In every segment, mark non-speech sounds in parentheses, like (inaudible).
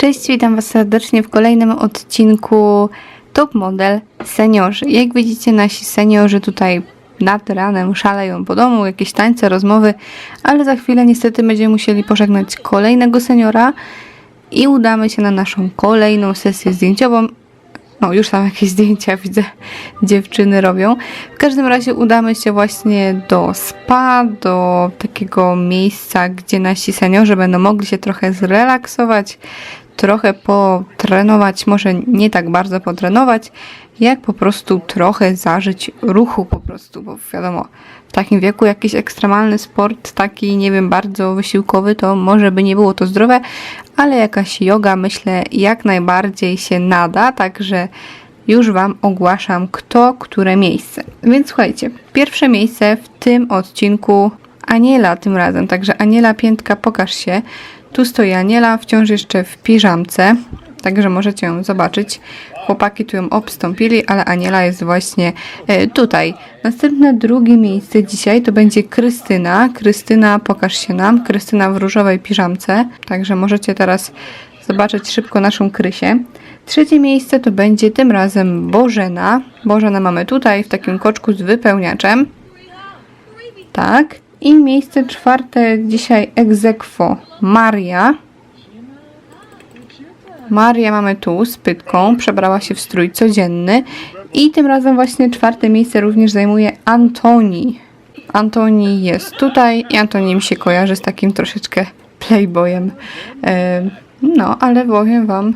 Cześć, witam Was serdecznie w kolejnym odcinku Top Model Seniorzy. Jak widzicie, nasi seniorzy tutaj nad ranem szaleją po domu, jakieś tańce, rozmowy, ale za chwilę niestety będziemy musieli pożegnać kolejnego seniora i udamy się na naszą kolejną sesję zdjęciową. No, już tam jakieś zdjęcia widzę, dziewczyny robią. W każdym razie udamy się właśnie do spa, do takiego miejsca, gdzie nasi seniorzy będą mogli się trochę zrelaksować, trochę potrenować, może nie tak bardzo potrenować, jak po prostu trochę zażyć ruchu po prostu, bo wiadomo, w takim wieku jakiś ekstremalny sport, taki nie wiem, bardzo wysiłkowy, to może by nie było to zdrowe, ale jakaś yoga myślę jak najbardziej się nada, także już Wam ogłaszam kto, które miejsce. Więc słuchajcie, pierwsze miejsce w tym odcinku Aniela tym razem, także Aniela Piętka, pokaż się. Tu stoi Aniela, wciąż jeszcze w piżamce, także możecie ją zobaczyć. Chłopaki tu ją obstąpili, ale Aniela jest właśnie e, tutaj. Następne drugie miejsce dzisiaj to będzie Krystyna. Krystyna, pokaż się nam. Krystyna w różowej piżamce, także możecie teraz zobaczyć szybko naszą Krysię. Trzecie miejsce to będzie tym razem Bożena. Bożena mamy tutaj w takim koczku z wypełniaczem. Tak. I miejsce czwarte dzisiaj egzekwo Maria. Maria mamy tu z pytką, przebrała się w strój codzienny. I tym razem właśnie czwarte miejsce również zajmuje Antoni. Antoni jest tutaj i Antoni mi się kojarzy z takim troszeczkę playboyem. E, No, ale powiem Wam,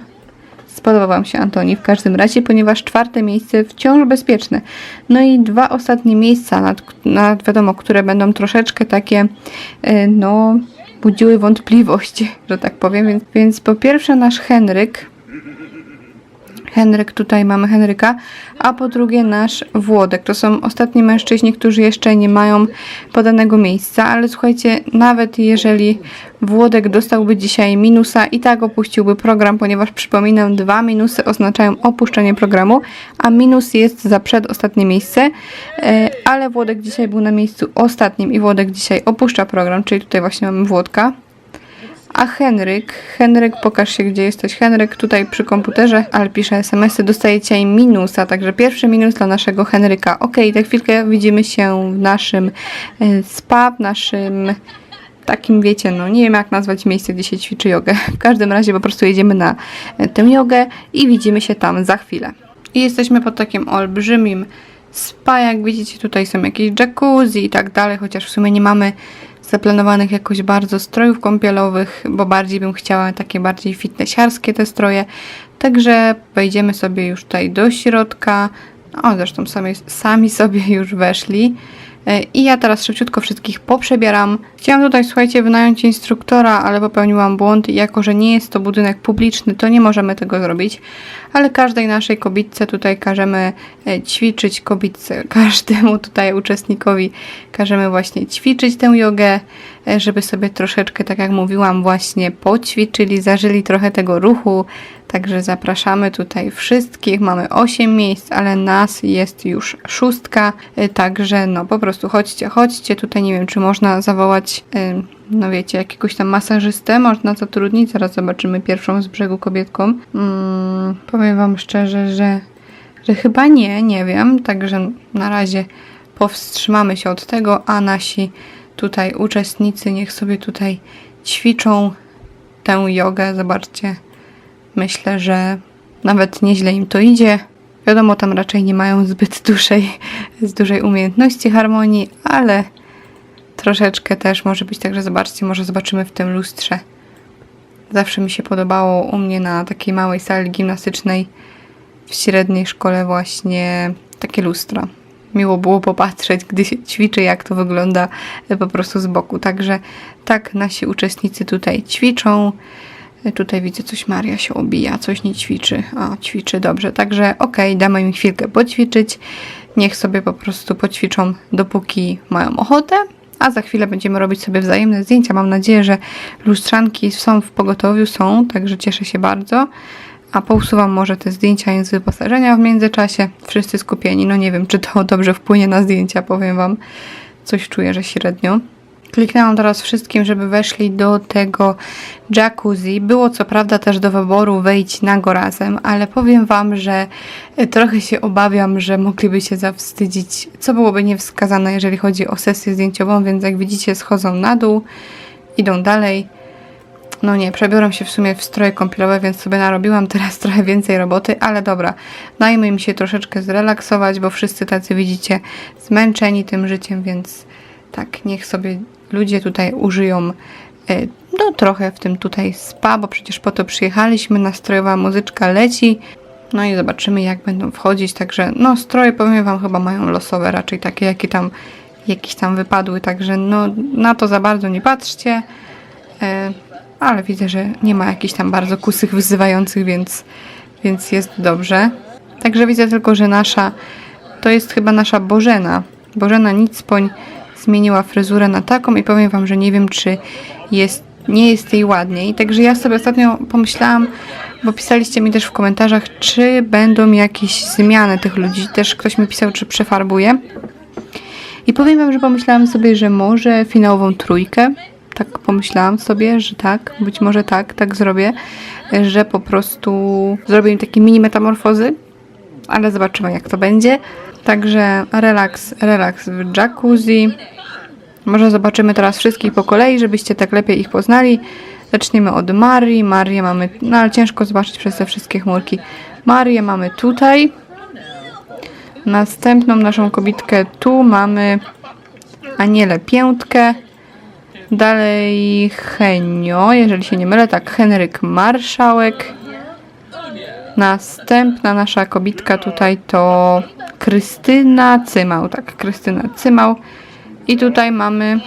Spodobał Wam się Antoni w każdym razie, ponieważ czwarte miejsce wciąż bezpieczne. No i dwa ostatnie miejsca, nad, nad wiadomo, które będą troszeczkę takie, e, no, budziły wątpliwości, (laughs) że tak powiem. Więc, więc po pierwsze nasz Henryk, Henryk, tutaj mamy Henryka, a po drugie nasz Włodek. To są ostatni mężczyźni, którzy jeszcze nie mają podanego miejsca, ale słuchajcie, nawet jeżeli Włodek dostałby dzisiaj minusa i tak opuściłby program, ponieważ przypominam, dwa minusy oznaczają opuszczenie programu, a minus jest za przedostatnie miejsce, e, ale Włodek dzisiaj był na miejscu ostatnim i Włodek dzisiaj opuszcza program, czyli tutaj właśnie mamy Włodka. A Henryk, Henryk, pokaż się gdzie jesteś. Henryk tutaj przy komputerze, ale pisze SMS-y, dostaje dzisiaj minusa, także pierwszy minus dla naszego Henryka. Ok, za chwilkę widzimy się w naszym e, spa, w naszym takim wiecie, no nie wiem jak nazwać miejsce, gdzie się ćwiczy jogę. W każdym razie po prostu jedziemy na e, tę jogę i widzimy się tam za chwilę. I jesteśmy pod takim olbrzymim spa, jak widzicie tutaj są jakieś jacuzzi i tak dalej, chociaż w sumie nie mamy zaplanowanych jakoś bardzo strojów kąpielowych, bo bardziej bym chciała takie bardziej fitnessiarskie te stroje. Także wejdziemy sobie już tutaj do środka. O, zresztą sami, sami sobie już weszli. E, I ja teraz szybciutko wszystkich poprzebieram. Chciałam tutaj, słuchajcie, wynająć instruktora, ale popełniłam błąd jako, że nie jest to budynek publiczny, to nie możemy tego zrobić. Ale każdej naszej kobitce tutaj każemy e, ćwiczyć, kobitce, (laughs) każdemu tutaj uczestnikowi każemy właśnie ćwiczyć tę jogę, żeby sobie troszeczkę, tak jak mówiłam, właśnie poćwiczyli, zażyli trochę tego ruchu. Także zapraszamy tutaj wszystkich. Mamy 8 miejsc, ale nas jest już szóstka. Y, Także no po prostu chodźcie, chodźcie. Tutaj nie wiem, czy można zawołać, y, no wiecie, jakiegoś tam masażystę. Można zatrudnić. Zaraz zobaczymy pierwszą z brzegu kobietką. Mm, powiem Wam szczerze, że, że chyba nie, nie wiem. Także na razie powstrzymamy się od tego, a nasi tutaj uczestnicy niech sobie tutaj ćwiczą tę jogę. Zobaczcie. Myślę, że nawet nieźle im to idzie. Wiadomo, tam raczej nie mają zbyt dużej, z dużej umiejętności harmonii, ale troszeczkę też może być tak, że zobaczcie, może zobaczymy w tym lustrze. Zawsze mi się podobało u mnie na takiej małej sali gimnastycznej w średniej szkole właśnie takie lustra. Miło było popatrzeć, gdy się ćwiczy, jak to wygląda e, po prostu z boku. Także tak nasi uczestnicy tutaj ćwiczą. Tutaj widzę coś Maria się obija, coś nie ćwiczy. O, ćwiczy dobrze. Także okej, okay, damy im chwilkę poćwiczyć. Niech sobie po prostu poćwiczą, dopóki mają ochotę. A za chwilę będziemy robić sobie wzajemne zdjęcia. Mam nadzieję, że lustrzanki są w pogotowiu, są, także cieszę się bardzo. A pousuwam może te zdjęcia z wyposażenia w międzyczasie. Wszyscy skupieni. No nie wiem, czy to dobrze wpłynie na zdjęcia, powiem Wam. Coś czuję, że średnio. Kliknęłam teraz wszystkim, żeby weszli do tego jacuzzi. Było co prawda też do wyboru wejść nago razem, ale powiem Wam, że e, trochę się obawiam, że mogliby się zawstydzić, co byłoby niewskazane, jeżeli chodzi o sesję zdjęciową, więc jak widzicie schodzą na dół, idą dalej. No nie, przebiorą się w sumie w stroje kąpielowe, więc sobie narobiłam teraz (laughs) trochę więcej roboty, ale dobra, dajmy im się troszeczkę zrelaksować, bo wszyscy tacy widzicie zmęczeni tym życiem, więc tak, niech sobie ludzie tutaj użyją e, no trochę w tym tutaj spa, bo przecież po to przyjechaliśmy, nastrojowa muzyczka leci, no i zobaczymy jak będą wchodzić, także no stroje powiem wam chyba mają losowe raczej takie jakie tam jakieś tam wypadły, także no na to za bardzo nie patrzcie, e, ale widzę, że nie ma jakichś tam bardzo kusych wyzywających, więc, więc jest dobrze. Także widzę tylko, że nasza, to jest chyba nasza Bożena, Bożena Nicpoń zmieniła fryzurę na taką i powiem wam, że nie wiem, czy jest, nie jest jej ładniej. Także ja sobie ostatnio pomyślałam, bo pisaliście mi też w komentarzach, czy będą jakieś zmiany tych ludzi. Też ktoś mi pisał, czy przefarbuje. I powiem wam, że pomyślałam sobie, że może finałową trójkę. Tak pomyślałam sobie, że tak, być może tak, tak zrobię, że po prostu zrobię im takie mini metamorfozy, ale zobaczymy jak to będzie. Także relaks, relaks w jacuzzi. Może zobaczymy teraz wszystkich po kolei, żebyście tak lepiej ich poznali. Zaczniemy od Marii. Marię mamy, no ale ciężko zobaczyć przez te wszystkie chmurki. Marię mamy tutaj. Następną naszą kobitkę tu mamy Anielę Piętkę. Dalej Henio, jeżeli się nie mylę, tak, Henryk Marszałek. Następna nasza kobitka tutaj to Krystyna Cymał, tak, Krystyna Cymał. I tutaj mamy,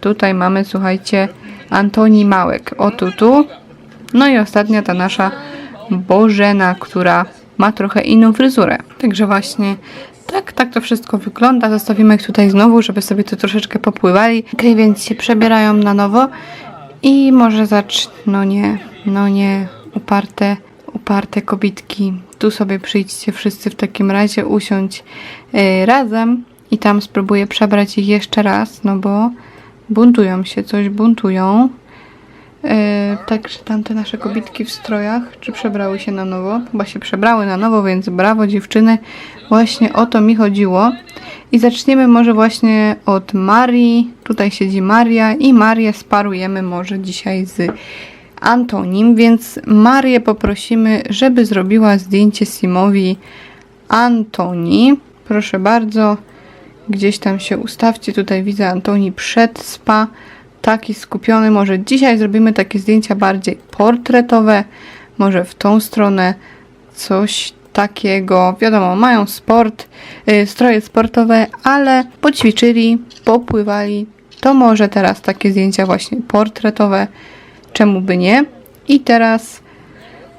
tutaj mamy, słuchajcie, Antoni Małek, o tu, tu. No i ostatnia ta nasza Bożena, która ma trochę inną fryzurę. Także właśnie tak, tak to wszystko wygląda. Zostawimy ich tutaj znowu, żeby sobie tu troszeczkę popływali. Ok, więc się przebierają na nowo i może zacz... No nie, no nie, uparte, uparte kobitki. Tu sobie przyjdźcie wszyscy w takim razie usiąść yy, razem i tam spróbuję przebrać ich jeszcze raz, no bo buntują się, coś buntują. Yy, także tamte nasze kobitki w strojach, czy przebrały się na nowo? Chyba się przebrały na nowo, więc brawo dziewczyny. Właśnie o to mi chodziło. I zaczniemy może właśnie od Marii. Tutaj siedzi Maria i Marię sparujemy może dzisiaj z Antonim, więc Marię poprosimy, żeby zrobiła zdjęcie Simowi Antoni. Proszę bardzo, gdzieś tam się ustawcie. Tutaj widzę Antoni przed spa taki skupiony. Może dzisiaj zrobimy takie zdjęcia bardziej portretowe, może w tą stronę coś takiego. Wiadomo, mają sport, y, stroje sportowe, ale poćwiczyli, popływali. To może teraz takie zdjęcia właśnie portretowe, czemu by nie? I teraz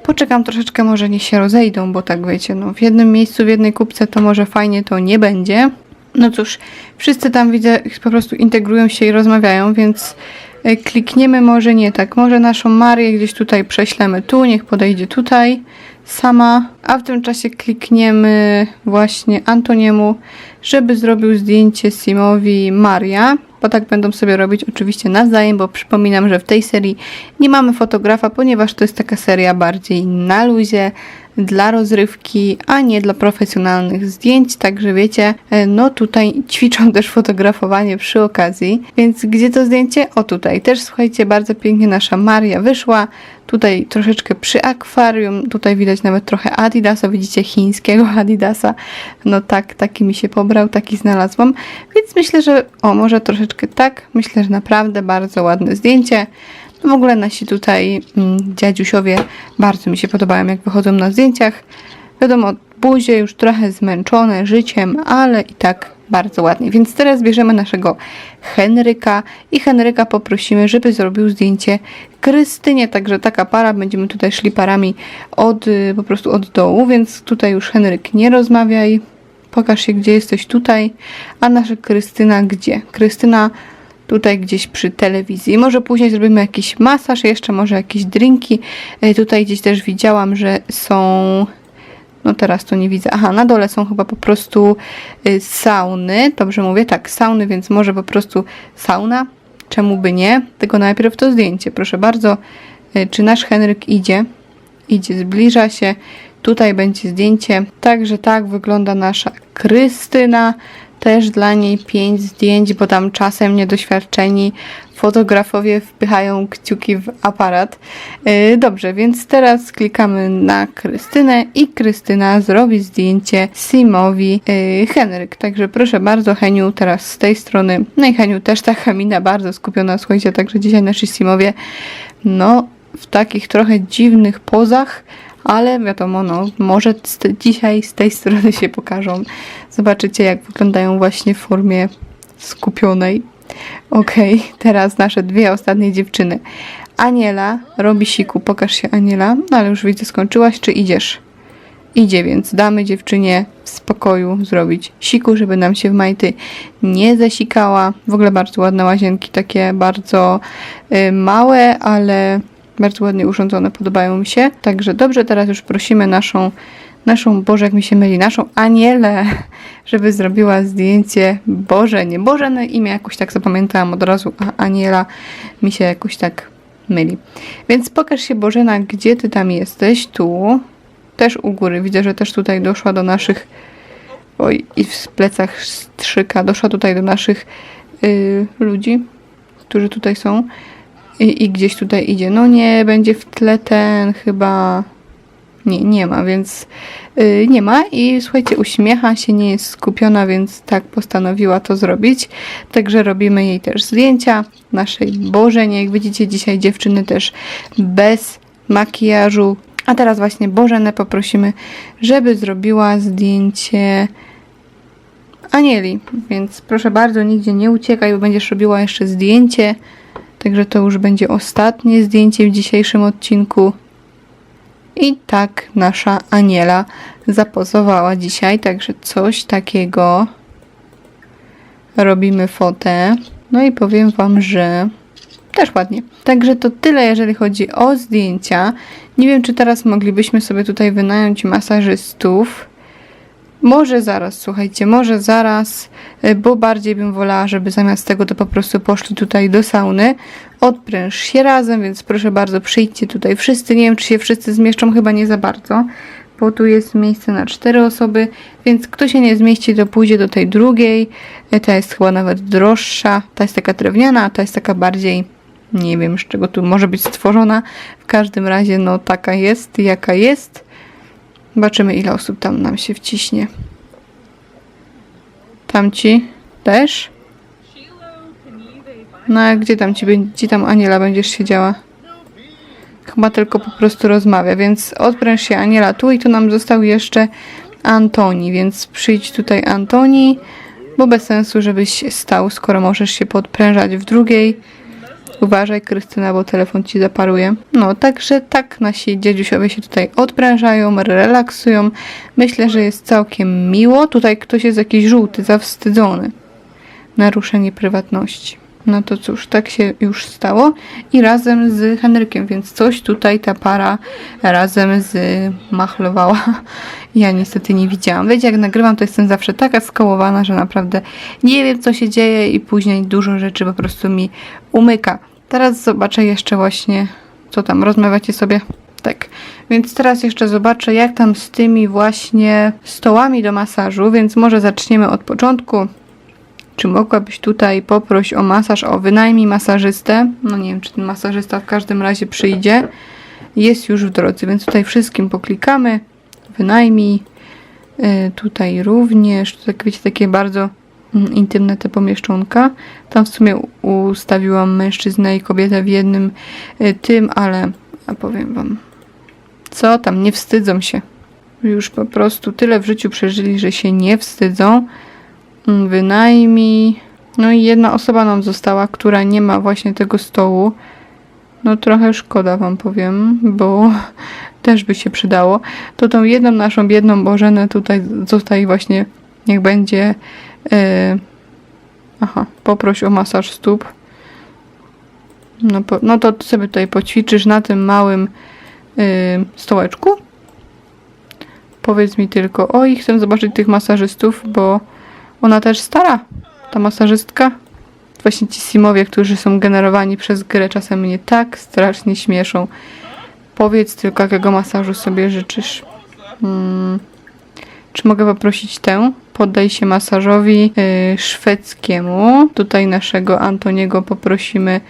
poczekam troszeczkę, może nie się rozejdą, bo tak wiecie, no w jednym miejscu, w jednej kupce to może fajnie to nie będzie. No cóż, wszyscy tam widzę, po prostu integrują się i rozmawiają, więc e, klikniemy może nie tak, może naszą Marię gdzieś tutaj prześlemy tu, niech podejdzie tutaj sama, a w tym czasie klikniemy właśnie Antoniemu, żeby zrobił zdjęcie Simowi Maria, bo tak będą sobie robić oczywiście nawzajem, bo przypominam, że w tej serii nie mamy fotografa, ponieważ to jest taka seria bardziej na luzie, dla rozrywki, a nie dla profesjonalnych zdjęć, także wiecie, e, no tutaj ćwiczą też fotografowanie przy okazji, więc gdzie to zdjęcie? O tutaj, też słuchajcie, bardzo pięknie nasza Maria wyszła, tutaj troszeczkę przy akwarium, tutaj widać nawet trochę Adidasa, widzicie chińskiego Adidasa, no tak, taki mi się pobrał, taki znalazłam, więc myślę, że o, może troszeczkę tak, myślę, że naprawdę bardzo ładne zdjęcie, w ogóle nasi tutaj mm, dziadziusiowie bardzo mi się podobają, jak wychodzą na zdjęciach. Wiadomo, buzie już trochę zmęczone życiem, ale i tak bardzo ładnie. Więc teraz bierzemy naszego Henryka i Henryka poprosimy, żeby zrobił zdjęcie Krystynie, także taka para, będziemy tutaj szli parami od, y, po prostu od dołu, więc tutaj już Henryk nie rozmawiaj, pokaż się gdzie jesteś tutaj, a nasza Krystyna gdzie? Krystyna tutaj gdzieś przy telewizji. Może później zrobimy jakiś masaż, jeszcze może jakieś drinki. E, Tutaj gdzieś też widziałam, że są no teraz to nie widzę. Aha, na dole są chyba po prostu y, sauny. Dobrze mówię? Tak, sauny, więc może po prostu sauna. czemu by nie? Tylko najpierw to zdjęcie. Proszę bardzo, y, czy nasz Henryk idzie? Idzie, zbliża się. Tutaj będzie zdjęcie. Także tak wygląda nasza Krystyna. Też dla niej pięć zdjęć, bo tam czasem niedoświadczeni fotografowie wpychają kciuki w aparat. Yy, Dobrze, więc teraz klikamy na Krystynę i Krystyna zrobi zdjęcie Simowi yy, Henryk. Także proszę bardzo, Heniu, teraz z tej strony. No i Heniu też ta Hamina bardzo skupiona, słuchajcie, także dzisiaj nasi Simowie, no w takich trochę dziwnych pozach, ale wiadomo, no, może z te, dzisiaj z tej strony się pokażą. Zobaczycie, jak wyglądają właśnie w formie skupionej. Okej, teraz nasze dwie ostatnie dziewczyny. Aniela robi siku. Pokaż się, Aniela. No ale już widzę, skończyłaś, czy idziesz? Idzie, więc damy dziewczynie w spokoju zrobić siku, żeby nam się w majty nie zasikała. W ogóle bardzo ładne łazienki, takie bardzo y, małe, ale bardzo ładnie urządzone, podobają mi się. Także dobrze, teraz już prosimy naszą, naszą, Boże, jak mi się myli, naszą Anielę, (laughs) żeby zrobiła zdjęcie Boże, nie Boże, na imię jakoś tak zapamiętałam od razu, a Aniela mi się jakoś tak myli. Więc pokaż się Bożena, gdzie ty tam jesteś, tu, też u góry, widzę, że też tutaj doszła do naszych, oj, i w plecach strzyka, doszła tutaj do naszych y, ludzi, którzy tutaj są. I, I gdzieś tutaj idzie. No nie, będzie w tle ten chyba. Nie, nie ma, więc yy, nie ma. I słuchajcie, uśmiecha się, nie jest skupiona, więc tak postanowiła to zrobić. Także robimy jej też zdjęcia naszej Bożenie. Jak widzicie, dzisiaj dziewczyny też bez makijażu. A teraz właśnie Bożenę poprosimy, żeby zrobiła zdjęcie Anieli. Więc proszę bardzo, nigdzie nie uciekaj, bo będziesz robiła jeszcze zdjęcie. Także to już będzie ostatnie zdjęcie w dzisiejszym odcinku. I tak nasza Aniela zapozowała dzisiaj, także coś takiego robimy fotę. No i powiem Wam, że też ładnie. Także to tyle, jeżeli chodzi o zdjęcia. Nie wiem, czy teraz moglibyśmy sobie tutaj wynająć masażystów. Może zaraz, słuchajcie, może zaraz, y, bo bardziej bym wolała, żeby zamiast tego to po prostu poszli tutaj do sauny. Odpręż się razem, więc proszę bardzo, przyjdźcie tutaj wszyscy. Nie wiem, czy się wszyscy zmieszczą, chyba nie za bardzo, bo tu jest miejsce na cztery osoby, więc kto się nie zmieści, to pójdzie do tej drugiej. Y, Ta jest chyba nawet droższa, ta jest taka drewniana, a ta jest taka bardziej, nie wiem, z czego tu może być stworzona. W każdym razie, no taka jest, jaka jest. Zobaczymy, ile osób tam nam się wciśnie. Tamci też? No a gdzie tam ci, gdzie tam Aniela będziesz siedziała? Chyba tylko po prostu rozmawia, więc odpręż się Aniela tu i tu nam został jeszcze Antoni, więc przyjdź tutaj Antoni, bo bez sensu, żebyś stał, skoro możesz się podprężać w drugiej. Uważaj, Krystyna, bo telefon ci zaparuje. No, także tak nasi dziedziusiowie się tutaj odprężają, relaksują. Myślę, że jest całkiem miło. Tutaj ktoś jest jakiś żółty, zawstydzony. Naruszenie prywatności. No to cóż, tak się już stało. I razem z Henrykiem, więc coś tutaj ta para razem z machlowała. (laughs) Ja niestety nie widziałam. Wiecie, jak nagrywam, to jestem zawsze taka skołowana, że naprawdę nie wiem, co się dzieje i później dużo rzeczy po prostu mi umyka. Teraz zobaczę jeszcze właśnie, co tam, rozmawiacie sobie? Tak. Więc teraz jeszcze zobaczę, jak tam z tymi właśnie stołami do masażu, więc może zaczniemy od początku. Czy mogłabyś tutaj poprosić o masaż, o wynajmij masażystę? No nie wiem, czy ten masażysta w każdym razie przyjdzie. Jest już w drodze, więc tutaj wszystkim poklikamy. Wynajmij. Y, tutaj również, tak wiecie, takie bardzo intymne te pomieszczonka. Tam w sumie ustawiłam mężczyznę i kobietę w jednym y, tym, ale a powiem wam, co tam, nie wstydzą się. Już po prostu tyle w życiu przeżyli, że się nie wstydzą. Mm, Wynajmij. No i jedna osoba nam została, która nie ma właśnie tego stołu. No trochę szkoda wam powiem, bo (laughs) też by się przydało. To tą jedną naszą biedną Bożenę tutaj zostaje właśnie, niech będzie e, aha, poproś o masaż stóp. No, po, no to sobie tutaj poćwiczysz na tym małym e, stołeczku. Powiedz mi tylko, oj, chcę zobaczyć tych masażystów, bo ona też stara, ta masażystka. Właśnie ci simowie, którzy są generowani przez grę, czasem mnie tak strasznie śmieszą. Powiedz tylko, jakiego masażu sobie życzysz. Mm. Czy mogę poprosić tę? Poddaj się masażowi y, szwedzkiemu. Tutaj naszego Antoniego poprosimy.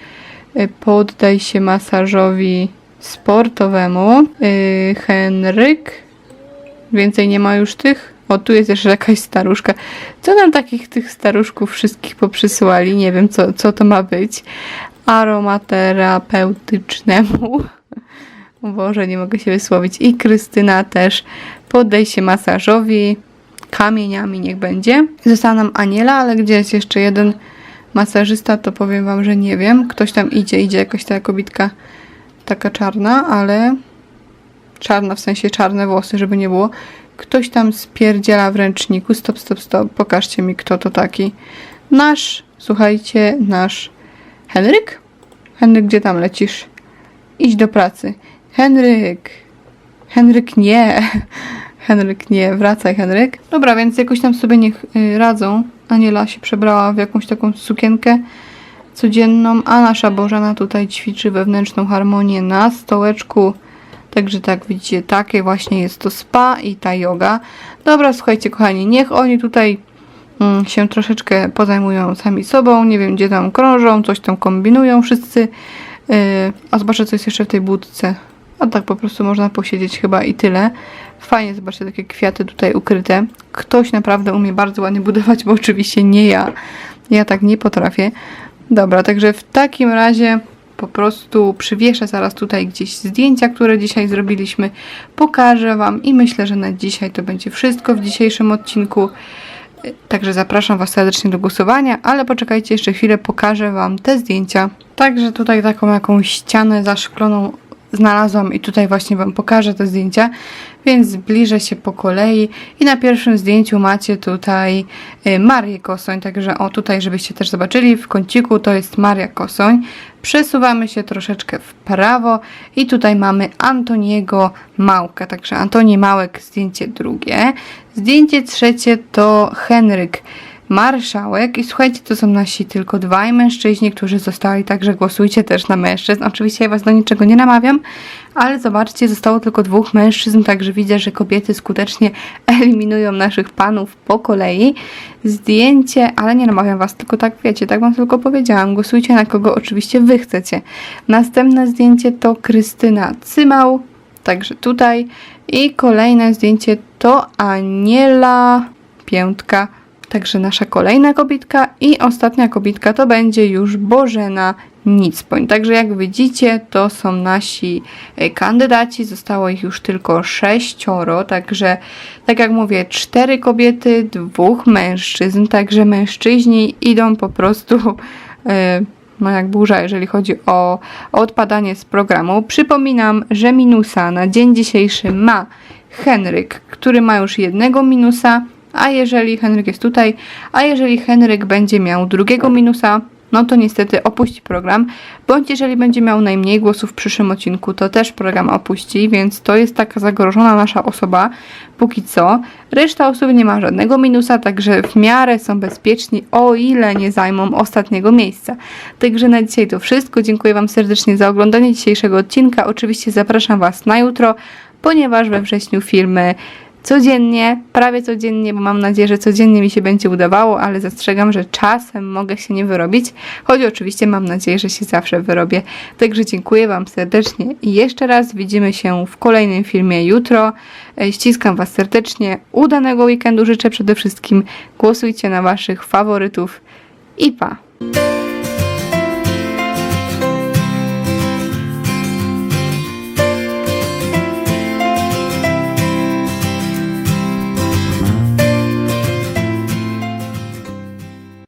Y, poddaj się masażowi sportowemu. Y, Henryk. Więcej nie ma już tych? O, tu jest jeszcze jakaś staruszka. Co nam takich tych staruszków wszystkich poprzysyłali? Nie wiem, co, co to ma być. Aromaterapeutycznemu. (laughs) Boże, nie mogę się wysłowić. I Krystyna też. Poddaj się masażowi. Kamieniami niech będzie. Została nam Aniela, ale gdzie jest jeszcze jeden masażysta, to powiem wam, że nie wiem. Ktoś tam idzie, idzie jakaś ta kobitka taka czarna, ale czarna w sensie czarne włosy, żeby nie było. Ktoś tam spierdziela w ręczniku. Stop, stop, stop. Pokażcie mi, kto to taki. Nasz, słuchajcie, nasz Henryk? Henryk, gdzie tam lecisz? Idź do pracy. Henryk. Henryk nie. Henryk nie. Wracaj, Henryk. Dobra, więc jakoś tam sobie niech y, radzą. Aniela się przebrała w jakąś taką sukienkę codzienną, a nasza Bożena tutaj ćwiczy wewnętrzną harmonię na stołeczku. Także tak widzicie, takie właśnie jest to spa i ta yoga. Dobra, słuchajcie kochani, niech oni tutaj mm, się troszeczkę pozajmują sami sobą. Nie wiem, gdzie tam krążą, coś tam kombinują wszyscy. Yy, a zobaczę, co jest jeszcze w tej budce. A tak po prostu można posiedzieć chyba i tyle. Fajnie, zobaczcie, takie kwiaty tutaj ukryte. Ktoś naprawdę umie bardzo ładnie budować, bo oczywiście nie ja. Ja tak nie potrafię. Dobra, także w takim razie po prostu przywieszę zaraz tutaj gdzieś zdjęcia, które dzisiaj zrobiliśmy. Pokażę Wam i myślę, że na dzisiaj to będzie wszystko w dzisiejszym odcinku. Także zapraszam Was serdecznie do głosowania, ale poczekajcie jeszcze chwilę, pokażę Wam te zdjęcia. Także tutaj taką jakąś ścianę zaszkloną znalazłam i tutaj właśnie Wam pokażę te zdjęcia, więc zbliżę się po kolei i na pierwszym zdjęciu macie tutaj y, Marię Kosoń, także o tutaj, żebyście też zobaczyli, w kąciku to jest Maria Kosoń. Przesuwamy się troszeczkę w prawo i tutaj mamy Antoniego Małka, także Antoni Małek zdjęcie drugie. Zdjęcie trzecie to Henryk marszałek i słuchajcie, to są nasi tylko dwaj mężczyźni, którzy zostali, także głosujcie też na mężczyzn. Oczywiście ja was do niczego nie namawiam, ale zobaczcie, zostało tylko dwóch mężczyzn, także widzę, że kobiety skutecznie (laughs) eliminują naszych panów po kolei. Zdjęcie, ale nie namawiam was, tylko tak wiecie, tak wam tylko powiedziałam, głosujcie na kogo oczywiście wy chcecie. Następne zdjęcie to Krystyna Cymał, także tutaj i kolejne zdjęcie to Aniela Piętka Także nasza kolejna kobitka i ostatnia kobitka to będzie już Bożena Nicpoń. Także jak widzicie, to są nasi e, kandydaci. Zostało ich już tylko sześcioro. Także, tak jak mówię, cztery kobiety, dwóch mężczyzn. Także mężczyźni idą po prostu. e, no jak burza, jeżeli chodzi o, o odpadanie z programu. Przypominam, że minusa na dzień dzisiejszy ma Henryk, który ma już jednego minusa, a jeżeli Henryk jest tutaj, a jeżeli Henryk będzie miał drugiego minusa, no to niestety opuści program, bądź jeżeli będzie miał najmniej głosów w przyszłym odcinku, to też program opuści, więc to jest taka zagrożona nasza osoba, póki co. Reszta osób nie ma żadnego minusa, także w miarę są bezpieczni, o ile nie zajmą ostatniego miejsca. Także na dzisiaj to wszystko. Dziękuję Wam serdecznie za oglądanie dzisiejszego odcinka. Oczywiście zapraszam Was na jutro, ponieważ we wrześniu filmy codziennie, prawie codziennie, bo mam nadzieję, że codziennie mi się będzie udawało, ale zastrzegam, że czasem mogę się nie wyrobić, choć oczywiście mam nadzieję, że się zawsze wyrobię. Także dziękuję Wam serdecznie i jeszcze raz widzimy się w kolejnym filmie jutro. E, Ściskam Was serdecznie, udanego weekendu życzę przede wszystkim, głosujcie na Waszych faworytów i pa!